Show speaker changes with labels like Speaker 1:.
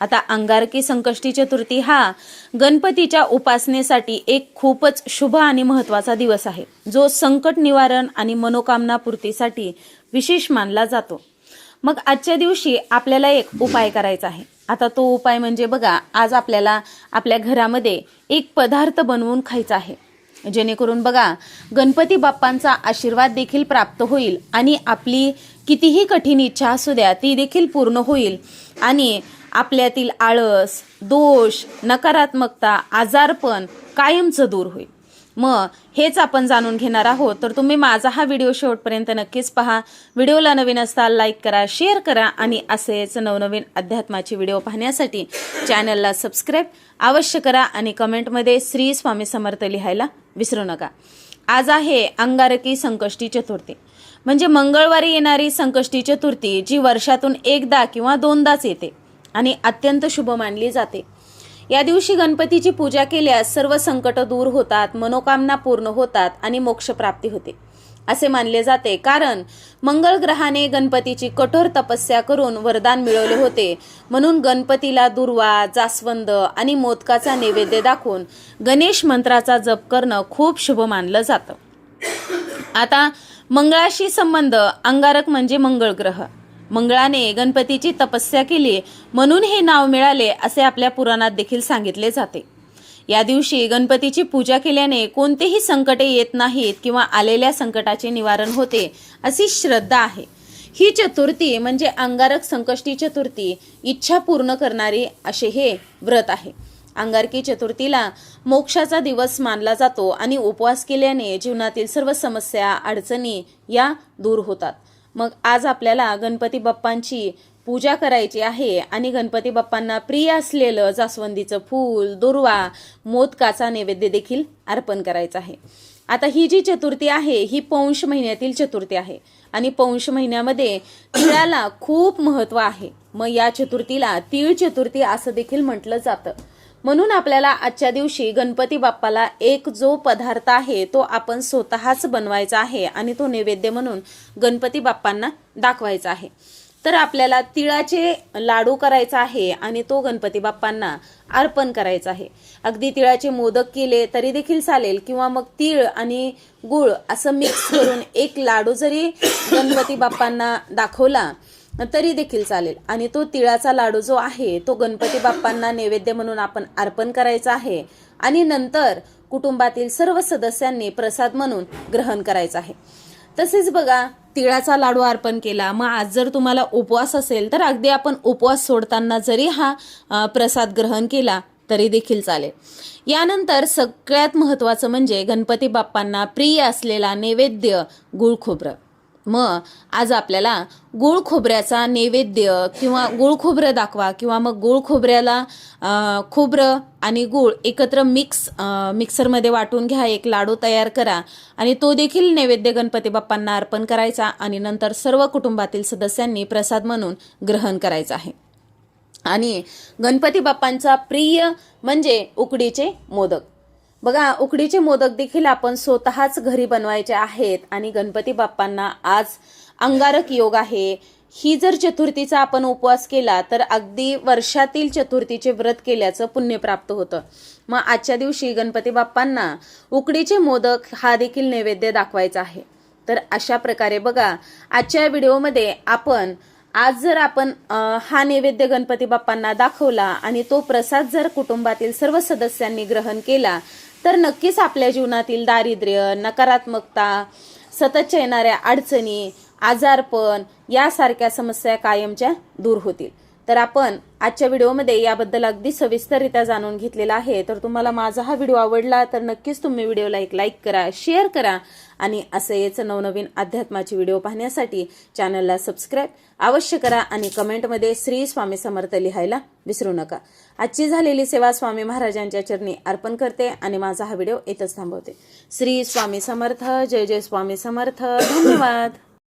Speaker 1: आता अंगारकी संकष्टी चतुर्थी हा गणपतीच्या उपासनेसाठी एक खूपच शुभ आणि महत्त्वाचा दिवस आहे. जो संकट निवारण आणि मनोकामना पूर्तीसाठी विशेष मानला जातो. मग आजच्या दिवशी आपल्याला एक उपाय करायचा आहे. आता तो उपाय म्हणजे बघा आज आपल्याला आपल्या घरामध्ये एक पदार्थ बनवून खायचा आहे. जेणेकरून बघा गणपती बाप्पांचा आशीर्वाद देखील प्राप्त होईल आणि आपली कितीही कठीण इच्छा असू द्या ती देखील पूर्ण होईल. आणि आपल्यातील आळस दोष नकारात्मकता आजारपण कायमचं दूर होईल. मग हेच आपण जाणून घेणार आहोत. तर तुम्ही माझा हा व्हिडिओ शेवटपर्यंत नक्कीच पहा. व्हिडिओला नवीन असता लाईक करा शेअर करा आणि असेच नवनवीन अध्यात्माचे व्हिडिओ पाहण्यासाठी चॅनलला सबस्क्राईब अवश्य करा आणि कमेंटमध्ये श्री स्वामी समर्थ लिहायला विसरू नका. आज आहे अंगारकी संकष्टी चतुर्थी. म्हणजे मंगळवारी येणारी संकष्टी चतुर्थी जी वर्षातून एकदा किंवा दोनदाच येते. आणि अत्यंत शुभ मानली जाते. या दिवशी गणपतीची पूजा केल्यास सर्व संकट दूर होतात मनोकामना पूर्ण होतात आणि मोक्षप्राप्ती होते. असे मानले जाते. कारण मंगळ ग्रहाने गणपतीची कठोर तपस्या करून वरदान मिळवले होते. म्हणून गणपतीला दुर्वा जास्वंद आणि मोदकाचा नैवेद्य दाखवून गणेश मंत्राचा जप करणं खूप शुभ मानलं जातं. आता मंगळाशी संबंध अंगारक म्हणजे मंगळ ग्रह मंगळाने गणपतीची तपस्या केली. म्हणून हे नाव मिळाले असे आपल्या पुराणात देखील सांगितले जाते. या दिवशी गणपतीची पूजा केल्याने कोणतेही संकटे येत नाहीत किंवा आलेल्या संकटाचे निवारण होते अशी श्रद्धा आहे. ही चतुर्थी म्हणजे अंगारक संकष्टी चतुर्थी इच्छा पूर्ण करणारी असे हे व्रत आहे. अंगारकी चतुर्थीला मोक्षाचा दिवस मानला जातो आणि उपवास केल्याने जीवनातील सर्व समस्या अडचणी या दूर होतात. मग आज आपल्याला गणपती बाप्पांची पूजा करायची आहे आणि गणपती बाप्पांना प्रिय असलेलं जास्वंदीचं फूल दुर्वा मोदकाचा नैवेद्य देखील अर्पण करायचा आहे. आता ही जी चतुर्थी आहे ही पौंश महिन्यातील चतुर्थी आहे. आणि पौंश महिन्यामध्ये तिळाला खूप महत्त्व आहे. मग या चतुर्थीला तीळ चतुर्थी असं देखील म्हटलं जातं. म्हणून आपल्याला आजच्या दिवशी गणपती बाप्पाला एक जो पदार्थ आहे तो आपण स्वतःच बनवायचा आहे आणि तो नैवेद्य म्हणून गणपती बाप्पांना दाखवायचा आहे. तर आपल्याला तिळाचे लाडू करायचा आहे आणि तो गणपती बाप्पांना अर्पण करायचा आहे. अगदी तिळाचे मोदक केले तरी देखील चालेल किंवा मग तीळ आणि गुळ असं मिक्स करून एक लाडू जरी गणपती बाप्पांना दाखवला तरी देखील चालेल. आणि तो तिळाचा लाडू जो आहे तो गणपती बाप्पांना नैवेद्य म्हणून आपण अर्पण करायचा आहे आणि नंतर कुटुंबातील सर्व सदस्यांनी प्रसाद म्हणून ग्रहण करायचा आहे. तसेच बघा तिळाचा लाडू अर्पण केला. मग आज जर तुम्हाला उपवास असेल तर अगदी आपण उपवास सोडताना जरी हा प्रसाद ग्रहण केला तरी देखील चालेल. यानंतर सगळ्यात महत्त्वाचं म्हणजे गणपती बाप्पांना प्रिय असलेला नैवेद्य गुळ खोबरं मग आज आपल्याला गुळ खोबऱ्याचा नैवेद्य किंवा गुळ खोबरं दाखवा किंवा मग गुळ खोबऱ्याला खोबरं आणि गुळ एकत्र मिक्स मिक्सरमध्ये वाटून घ्या एक लाडू तयार करा आणि तो देखील नैवेद्य गणपती बाप्पांना अर्पण करायचा आणि नंतर सर्व कुटुंबातील सदस्यांनी प्रसाद म्हणून ग्रहण करायचा आहे. आणि गणपती बाप्पांचा प्रिय म्हणजे उकडीचे मोदक. बघा उकडीचे मोदक देखील आपण स्वतःच घरी बनवायचे आहेत आणि गणपती बाप्पांना आज अंगारक योग आहे. ही जर चतुर्थीचा आपण उपवास केला तर अगदी वर्षातील चतुर्थीचे व्रत केल्याचं पुण्य प्राप्त होतं. मग आजच्या दिवशी गणपती बाप्पांना उकडीचे मोदक हा देखील नैवेद्य दाखवायचा आहे. तर अशा प्रकारे बघा आजच्या व्हिडिओमध्ये आपण आज जर आपण हा नैवेद्य गणपती बाप्पांना दाखवला आणि तो प्रसाद जर कुटुंबातील सर्व सदस्यांनी ग्रहण केला तर नक्कीच आपल्या जीवनातील दारिद्र्य नकारात्मकता सततच्या येणाऱ्या अडचणी आजारपण यासारख्या समस्या कायमच्या दूर होतील. तर आपण आजच्या व्हिडिओमध्ये याबद्दल अगदी सविस्तररित्या जाणून घेतलेला आहे. तर तुम्हाला माझा हा व्हिडिओ आवडला तर नक्कीच तुम्ही व्हिडिओला एक लाईक करा शेअर करा आणि असेच नवनवीन अध्यात्माचे व्हिडिओ पाहण्यासाठी चॅनलला सबस्क्राईब अवश्य करा आणि कमेंटमध्ये श्री स्वामी समर्थ लिहायला विसरू नका. आजची झालेली सेवा स्वामी महाराजांच्या चरणी अर्पण करते आणि माझा हा व्हिडिओ इथंच थांबवते. श्री स्वामी समर्थ जय जय स्वामी समर्थ. धन्यवाद.